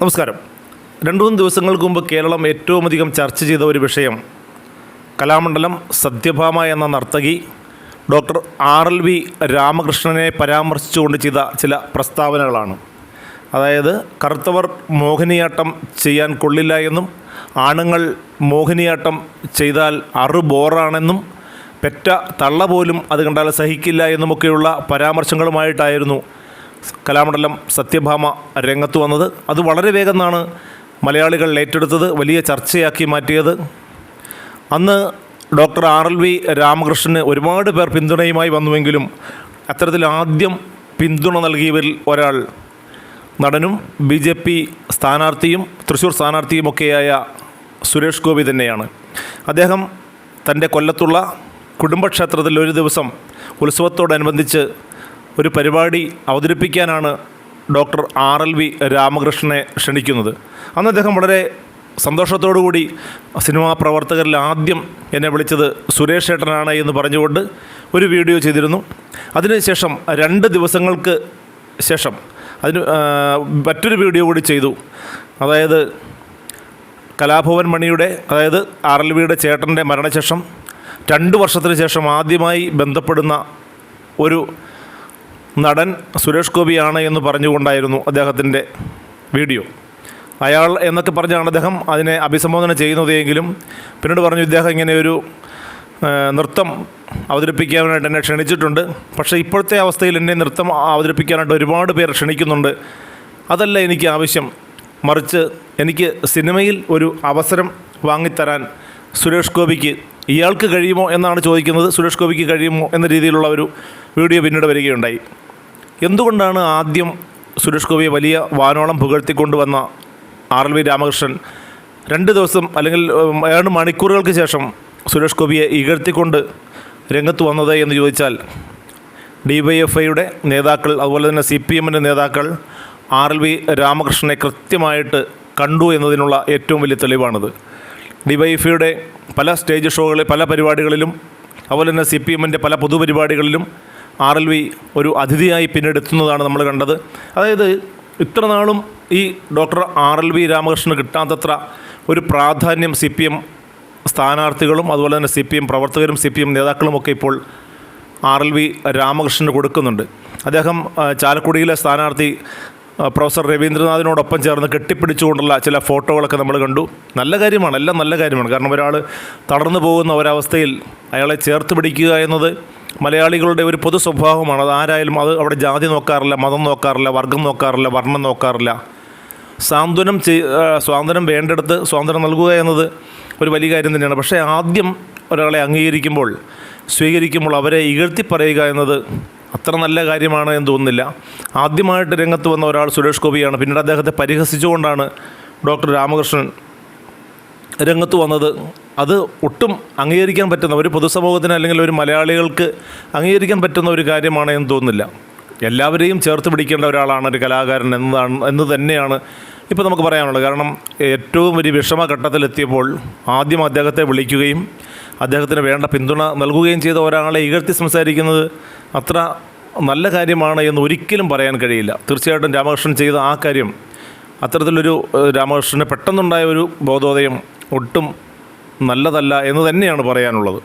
നമസ്കാരം. രണ്ടു മൂന്ന് ദിവസങ്ങൾക്ക് മുമ്പ് കേരളം ഏറ്റവും അധികം ചർച്ച ചെയ്ത ഒരു വിഷയം കലാമണ്ഡലം സത്യഭാമ എന്ന നർത്തകി ഡോക്ടർ ആർ എൽ വി രാമകൃഷ്ണനെ പരാമർശിച്ചുകൊണ്ട് ചെയ്ത ചില പ്രസ്താവനകളാണ്. അതായത് കറുത്തവർ മോഹിനിയാട്ടം ചെയ്യാൻ കൊള്ളില്ല എന്നും ആണുങ്ങൾ മോഹിനിയാട്ടം ചെയ്താൽ അറു ബോറാണെന്നും പെറ്റ തള്ള പോലും അത് കണ്ടാൽ സഹിക്കില്ല എന്നുമൊക്കെയുള്ള പരാമർശങ്ങളുമായിട്ടായിരുന്നു കലാമണ്ഡലം സത്യഭാമ രംഗത്ത് വന്നത്. അത് വളരെ വേഗം എന്നാണ് മലയാളികൾ ഏറ്റെടുത്തത്. വലിയ ചർച്ചയാക്കി മാറ്റിയത്. അന്ന് ഡോക്ടർ ആർ എൽ വി രാമകൃഷ്ണന് ഒരുപാട് പേർ പിന്തുണയുമായി വന്നുവെങ്കിലും അത്തരത്തിൽ ആദ്യം പിന്തുണ നൽകിയവരിൽ ഒരാൾ നടനും ബി ജെ പി സ്ഥാനാർത്ഥിയും തൃശ്ശൂർ സ്ഥാനാർത്ഥിയുമൊക്കെയായ സുരേഷ് ഗോപി തന്നെയാണ്. അദ്ദേഹം തന്റെ കൊല്ലത്തുള്ള കുടുംബക്ഷേത്രത്തിൽ ഒരു ദിവസം ഉത്സവത്തോടനുബന്ധിച്ച് ഒരു പരിപാടി അവതരിപ്പിക്കാനാണ് ഡോക്ടർ ആർ എൽ വി രാമകൃഷ്ണനെ ക്ഷണിക്കുന്നത്. അന്ന് അദ്ദേഹം വളരെ കൂടി സിനിമാ പ്രവർത്തകരിൽ ആദ്യം എന്നെ വിളിച്ചത് സുരേഷ് ഏട്ടനാണ് എന്ന് പറഞ്ഞുകൊണ്ട് ഒരു വീഡിയോ ചെയ്തിരുന്നു. അതിനുശേഷം രണ്ട് ദിവസങ്ങൾക്ക് ശേഷം അതിന് മറ്റൊരു വീഡിയോ കൂടി ചെയ്തു. അതായത് കലാഭവൻ മണിയുടെ അതായത് ആർ എൽ വിയുടെ ചേട്ടന്റെ മരണശേഷം രണ്ട് വർഷത്തിന് ശേഷം ആദ്യമായി ബന്ധപ്പെടുന്ന ഒരു നടൻ സുരേഷ് ഗോപിയാണ് എന്ന് പറഞ്ഞുകൊണ്ടായിരുന്നു അദ്ദേഹത്തിന്റെ വീഡിയോ. അയാൾ എന്നൊക്കെ പറഞ്ഞാണ് അദ്ദേഹം അതിനെ അഭിസംബോധന ചെയ്യുന്നതെങ്കിലും പിന്നീട് പറഞ്ഞു ഇദ്ദേഹം ഇങ്ങനെ ഒരു നൃത്തം അവതരിപ്പിക്കാനായിട്ട് എന്നെ ക്ഷണിച്ചിട്ടുണ്ട്. പക്ഷേ ഇപ്പോഴത്തെ അവസ്ഥയിൽ എന്നെ നൃത്തം അവതരിപ്പിക്കാനായിട്ട് ഒരുപാട് പേർ ക്ഷണിക്കുന്നുണ്ട്. അതല്ല എനിക്ക് ആവശ്യം. മറിച്ച് എനിക്ക് സിനിമയിൽ ഒരു അവസരം വാങ്ങിത്തരാൻ സുരേഷ് ഗോപിക്ക് ഇയാൾക്ക് കഴിയുമോ എന്നാണ് ചോദിക്കുന്നത്. സുരേഷ് ഗോപിക്ക് കഴിയുമോ എന്ന രീതിയിലുള്ള ഒരു വീഡിയോ പിന്നീട് വരികയുണ്ടായി. എന്തുകൊണ്ടാണ് ആദ്യം സുരേഷ് ഗോപിയെ വലിയ വാനോളം പുകഴ്ത്തിക്കൊണ്ടുവന്ന ആർ എൽ വി രാമകൃഷ്ണൻ രണ്ട് ദിവസം അല്ലെങ്കിൽ ഏഴ് മണിക്കൂറുകൾക്ക് ശേഷം സുരേഷ് ഗോപിയെ ഇകഴ്ത്തിക്കൊണ്ട് രംഗത്ത് വന്നത് എന്ന് ചോദിച്ചാൽ ഡി വൈ എഫ് ഐയുടെ നേതാക്കൾ അതുപോലെ തന്നെ സി പി എമ്മിന്റെ നേതാക്കൾ ആർ എൽ വി രാമകൃഷ്ണനെ കൃത്യമായിട്ട് കണ്ടു എന്നതിനുള്ള ഏറ്റവും വലിയ തെളിവാണിത്. ഡി വൈ എഫ് ഐയുടെ പല സ്റ്റേജ് ഷോകളിൽ പല പരിപാടികളിലും അതുപോലെ തന്നെ സി പി എമ്മിന്റെ പല പൊതുപരിപാടികളിലും ആർ എൽ വി ഒരു അതിഥിയായി പിന്നീട് എത്തുന്നതാണ് നമ്മൾ കണ്ടത്. അതായത് ഇത്ര നാളും ഈ ഡോക്ടർ ആർ എൽ വി രാമകൃഷ്ണന് കിട്ടാത്തത്ര ഒരു പ്രാധാന്യം സി പി എം സ്ഥാനാർത്ഥികളും അതുപോലെ തന്നെ സി പി എം പ്രവർത്തകരും സി പി എം നേതാക്കളുമൊക്കെ ഇപ്പോൾ ആർ എൽ വി രാമകൃഷ്ണന് കൊടുക്കുന്നുണ്ട്. അദ്ദേഹം ചാലക്കുടിയിലെ സ്ഥാനാർത്ഥി പ്രൊഫസർ രവീന്ദ്രനാഥിനോടൊപ്പം ചേർന്ന് കെട്ടിപ്പിടിച്ചുകൊണ്ടുള്ള ചില ഫോട്ടോകളൊക്കെ നമ്മൾ കണ്ടു. നല്ല കാര്യമാണ് എല്ലാം നല്ല കാര്യമാണ്. കാരണം ഒരാൾ തളർന്നു പോകുന്ന ഒരവസ്ഥയിൽ അയാളെ ചേർത്ത് പിടിക്കുക എന്നത് മലയാളികളുടെ ഒരു പൊതു സ്വഭാവമാണ്. അത് ആരായാലും അത് അവിടെ ജാതി നോക്കാറില്ല മതം നോക്കാറില്ല വർഗം നോക്കാറില്ല വർണം നോക്കാറില്ല. സാന്ത്വനം ചെയ് സ്വാതന്ത്ര്യം വേണ്ടെടുത്ത് സ്വാതന്ത്ര്യം നൽകുക എന്നത് ഒരു വലിയ കാര്യം തന്നെയാണ്. പക്ഷേ ആദ്യം ഒരാളെ അംഗീകരിക്കുമ്പോൾ സ്വീകരിക്കുമ്പോൾ അവരെ ഇകഴ്ത്തി പറയുക എന്നത് അത്ര നല്ല കാര്യമാണ് എന്ന് തോന്നുന്നില്ല. ആദ്യമായിട്ട് രംഗത്ത് വന്ന ഒരാൾ സുരേഷ് ഗോപിയാണ്. പിന്നീട് അദ്ദേഹത്തെ പരിഹസിച്ചുകൊണ്ടാണ് ഡോക്ടർ രാമകൃഷ്ണൻ രംഗത്ത് വന്നത്. അത് ഒട്ടും അംഗീകരിക്കാൻ പറ്റുന്ന ഒരു പൊതുസമൂഹത്തിന് അല്ലെങ്കിൽ ഒരു മലയാളികൾക്ക് അംഗീകരിക്കാൻ പറ്റുന്ന ഒരു കാര്യമാണ് എന്ന് തോന്നുന്നില്ല. എല്ലാവരെയും ചേർത്ത് പിടിക്കേണ്ട ഒരാളാണ് ഒരു കലാകാരൻ എന്നതാണ് എന്ന് തന്നെയാണ് ഇപ്പോൾ നമുക്ക് പറയാനുള്ളത്. കാരണം ഏറ്റവും വലിയ വിഷമഘട്ടത്തിലെത്തിയപ്പോൾ ആദ്യം അദ്ദേഹത്തെ വിളിക്കുകയും അദ്ദേഹത്തിന് വേണ്ട പിന്തുണ നൽകുകയും ചെയ്ത ഒരാളെ ഇകഴ്ത്തി സംസാരിക്കുന്നത് അത്ര നല്ല കാര്യമാണ് എന്ന് ഒരിക്കലും പറയാൻ കഴിയില്ല. തീർച്ചയായിട്ടും രാമകൃഷ്ണൻ ചെയ്ത ആ കാര്യം അത്തരത്തിലൊരു രാമകൃഷ്ണന് പെട്ടെന്നുണ്ടായ ഒരു ബോധോദയം ഒട്ടും നല്ലതല്ല എന്ന് തന്നെയാണ് പറയാനുള്ളത്.